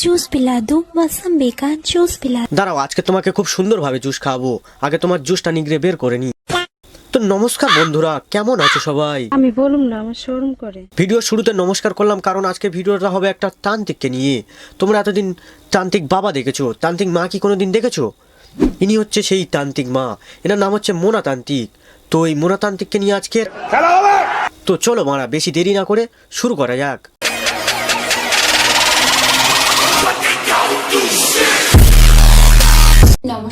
Juice পিলা দু মাসাম বেকা juice পিলা। দাঁড়াও আজকে তোমাকে খুব সুন্দরভাবে জুস খাব আগে তোমার জুসটা নিগড়ে বের করে নি। তো নমস্কার বন্ধুরা কেমন আছো সবাই? আমি বলুম না আমার শরম করে। ভিডিও শুরুতে নমস্কার করলাম কারণ আজকে ভিডিওটা হবে একটা তান্ত্রিককে নিয়ে। তোমরা এতদিন তান্ত্রিক বাবা দেখেছ? তান্ত্রিক মা কি কোনোদিন দেখেছ? ইনি হচ্ছে সেই তান্ত্রিক মা। এনার নাম হচ্ছে মোনা তান্ত্রিক। তো এই মোনা তান্ত্রিককে নিয়ে আজকের তো চলো মারা বেশি দেরি না করে শুরু করা যাক।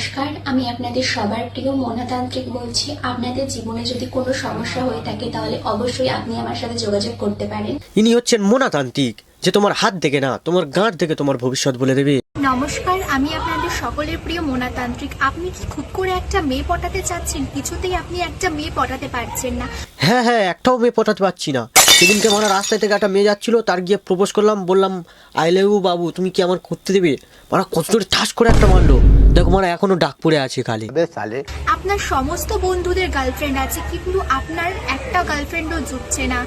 নমস্কার আমি আপনাদের সবার প্রিয় মনাতান্ত্রিক বলছি। আপনাদের জীবনে যদি কোনো সমস্যা হয়ে থাকে তাহলে অবশ্যই আপনি আমার সাথে যোগাযোগ করতে পারেন। ইনি হচ্ছেন মোনা তান্ত্রিক যে তোমার হাত দেখে না তোমার গাঁট দেখে তোমার ভবিষ্যৎ বলে দেবে। নমস্কার আমি আপনাদের সকলের প্রিয় মোনাতান্ত্রিক। আপনি কি খুব করে একটা মেয়ে পটাতে চাচ্ছেন? কিছুতেই আপনি একটা মেয়ে পটাতে পারছেন না। হ্যাঁ হ্যাঁ একটাও মেয়ে পটাতে পারছি না। সেদিনকে মানে রাস্তায় থেকে একটা মেয়ে যাচ্ছিল তার গিয়ে প্রপোজ করলাম বললাম আই লাভ ইউ বাবু তুমি কি আমার করতে দেবে? মানে কত জোরে ঠাস করে একটা মারলো। দেখো মানে এখনও ডাক পড়ে আছে খালি। আপনার সমস্ত বন্ধুদের গার্লফ্রেন্ড আছে কিন্তু আপনার একটা গার্লফ্রেন্ডও জুটছে না?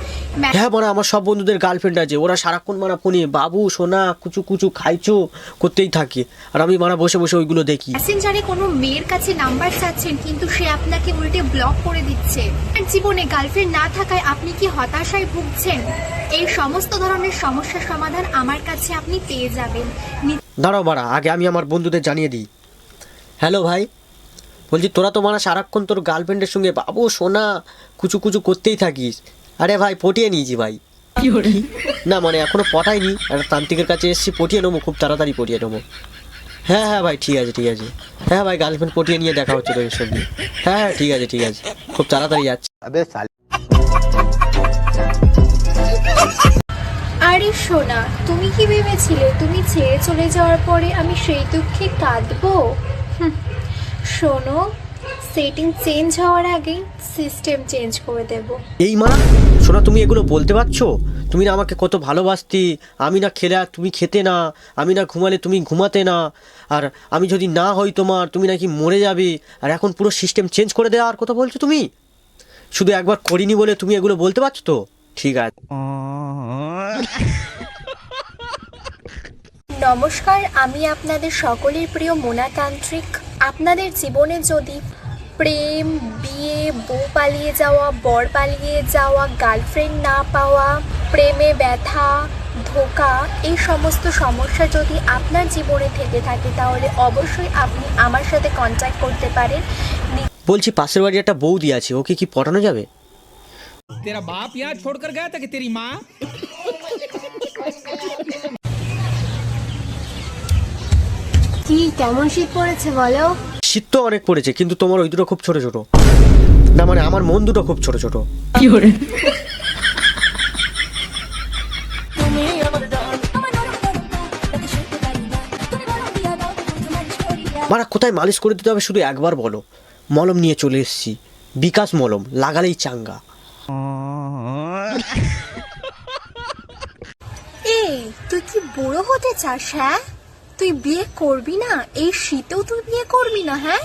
হ্যাঁ মানে আমার সব বন্ধুদের গার্লফ্রেন্ড আছে। ওরা সারাক্ষণ মানে ফোনে বাবু সোনা কুচু কুচু খাইছো? করতেই থাকে। আর আমি মানে বসে বসে ওইগুলো দেখি। মেসেঞ্জারে কোনো মেয়ের কাছে নাম্বার চাচ্ছেন কিন্তু সে আপনাকে উল্টে ব্লক করে দিচ্ছে। আপনার জীবনে গার্লফ্রেন্ড না থাকায় আপনি কি হতাশায় ভুগছেন? এই সমস্ত ধরনের সমস্যার সমাধান আমার কাছে আপনি পেয়ে যাবেন। দাঁড়াও বাড়া আগে আমি আমার বন্ধুদের জানিয়ে দিই। হ্যালো ভাই। বলছি তোরা তো মানে সারাক্ষণ তোর গার্লফ্রেন্ডের সঙ্গে বাবু সোনা কুচু কুচু করতেই থাকিস। আরে ভাই পটিয়ে নিয়েছি ভাই। না মানে এখনও পটাইনি। একটা তান্ত্রিকের কাছে এসেছি পটিয়ে নেব খুব তাড়াতাড়ি পটিয়ে নেব। হ্যাঁ হ্যাঁ ভাই ঠিক আছে ঠিক আছে। হ্যাঁ ভাই গার্লফ্রেন্ড পটিয়ে নিয়ে দেখা হচ্ছে তোদের সঙ্গে। হ্যাঁ হ্যাঁ ঠিক আছে ঠিক আছে। খুব তাড়াতাড়ি যাচ্ছে। আরে সোনা তুমি কি ভেবেছিলে? তুমি ছেড়ে চলে যাওয়ার পরে আমি সেই দুঃখে কাঁদবো? শোনো সেটিং চেঞ্জ হওয়ার আগে সিস্টেম চেঞ্জ করে দেব। এই মা শোনা তুমি এগুলো বলতে পারছ? তুমি না আমাকে কত ভালোবাসতি আমি না খেলে আর তুমি খেতে না আমি না ঘুমালে তুমি ঘুমাতে না আর আমি যদি না হই তোমার তুমি নাকি মরে যাবে আর এখন পুরো সিস্টেম চেঞ্জ করে দেওয়ার কথা বলছো তুমি? শুধু একবার করিনি বলে তুমি এগুলো বলতে পারছ তো? ঠিক আছে। নমস্কার আমি আপনাদের সকলের প্রিয় মোনাতান্ত্রিক আপনাদের জীবনে যদি প্রেম বিয়ে বউ পালিয়ে যাওয়া বর পালিয়ে যাওয়া গার্লফ্রেন্ড না পাওয়া প্রেমে ব্যথা ধোকা এই সমস্ত সমস্যা যদি আপনার জীবনে থেকে থাকে তাহলে অবশ্যই আপনি আমার সাথে কন্ট্যাক্ট করতে পারেন। বলছি পাশের বাড়ি একটা বৌদি আছে ওকে কি পড়ানো যাবে? তেরা বাপ ইয়া ছোড় কর গয়া তা কি তেরি মা কি কেমন শীত পড়েছে বলো? শীত তো অনেক পড়েছে কিন্তু তোমার ওই দুটো খুব ছোট ছোট। না মানে আমার মন দুটো খুব ছোট ছোট। মারা কোথায় মালিশ করে দিতে হবে শুধু একবার বলো। মলম নিয়ে চলে এসেছি। বিকাশ মলম লাগালেই চাঙ্গা। এই তুই কি বুড়ো হতে চাস হ্যাঁ? তুই বিয়ে করবি না? এই শীতেও তুই বিয়ে করবি না হ্যাঁ?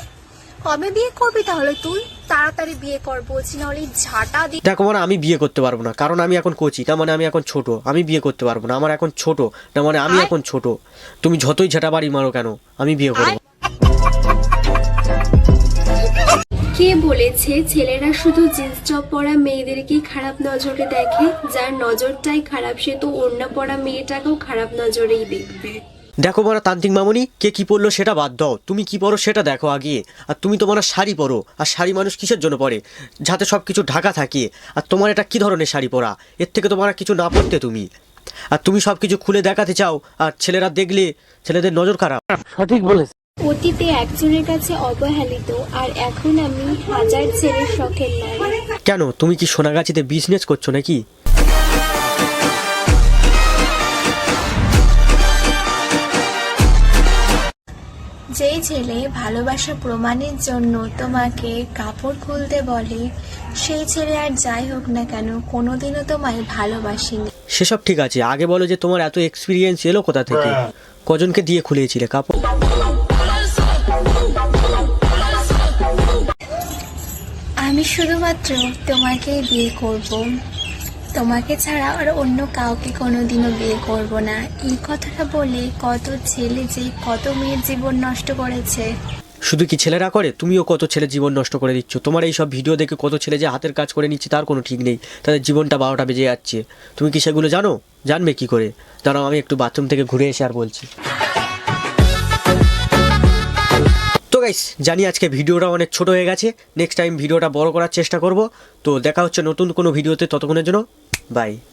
কবে বিয়ে করবি তাহলে তুই? তাড়াতাড়ি বিয়ে কর বলছি না এই ঝাঁটা দি দেখো মানে আমি বিয়ে করতে পারব না কারণ আমি এখন কোচি তার মানে আমি এখন ছোট আমি বিয়ে করতে পারব না আমার এখন ছোট তার মানে আমি এখন ছোট। তুমি যতই ঝাঁটা বাড়ি মারো কেন আমি বিয়ে করব। কে বলেছে ছেলেরা শুধু জিন্স টপ পরা মেয়েদেরকেই খারাপ নজরে দেখে? যার নজরটাই খারাপ সে তো অন্য পরা মেয়েটাকেও খারাপ নজরেই দেখবে। দেখো মানে তান্ত্রিক মামনি কে কি পরলো সেটা বাদ দাও। তুমি কি পরো সেটা দেখো আগে। আর তুমি তোমার শাড়ি পরো আর শাড়ি মানুষ কিসের জন্য পরে? যাতে সব কিছু ঢাকা থাকে। আর তোমার এটা কি ধরনের শাড়ি পরা? এর থেকে তোমার কিছু না পরতে তুমি। আর তুমি সব কিছু খুলে দেখাতে চাও আর ছেলেরা দেখলে ছেলেদের নজর খারাপ। অতীতে একজনের কাছে অবহেলিত আর এখন আমি হাজার ছেলের শখের কেন? তুমি কি সোনাগাছিতে বিজনেস করছ নাকি? যেই ছেলে ভালোবাসা প্রমাণের জন্য তোমাকে কাপড় খুলতে বলে সেই ছেলে আর যাই হোক না কেন কোনোদিনও তোমায় ভালোবাসেনি। সেসব ঠিক আছে। আগে বলো যে তোমার এত এক্সপিরিয়েন্স এলো কোথা থেকে? কজনকে দিয়ে খুলিয়েছিলে কাপড়? আমি শুধুমাত্র তোমাকেই বিয়ে করব। তোমাকে ছাড়া আর অন্য কাউকে কোনোদিনও বিয়ে করব না। এই কথাটা বলে কত ছেলে যে কত মেয়ের জীবন নষ্ট করেছে। শুধু কি ছেলেরা করে? তুমিও কত ছেলে জীবন নষ্ট করে দিচ্ছ? তোমার এই সব ভিডিও দেখে কত ছেলে যে হাতের কাজ করে নিচ্ছে তার কোনো ঠিক নেই। তাদের জীবনটা বারোটা বেজে যাচ্ছে। তুমি কি সেগুলো জানো? জানবে কি করে? দাঁড়াও, আমি একটু বাথরুম থেকে ঘুরে এসে আর বলছি। তো গাইস জানি আজকে ভিডিওটা অনেক ছোট হয়ে গেছে। নেক্সট টাইম ভিডিওটা বড় করার চেষ্টা করব। তো দেখা হচ্ছে নতুন কোনো ভিডিওতে ততক্ষণের জন্য। Bye.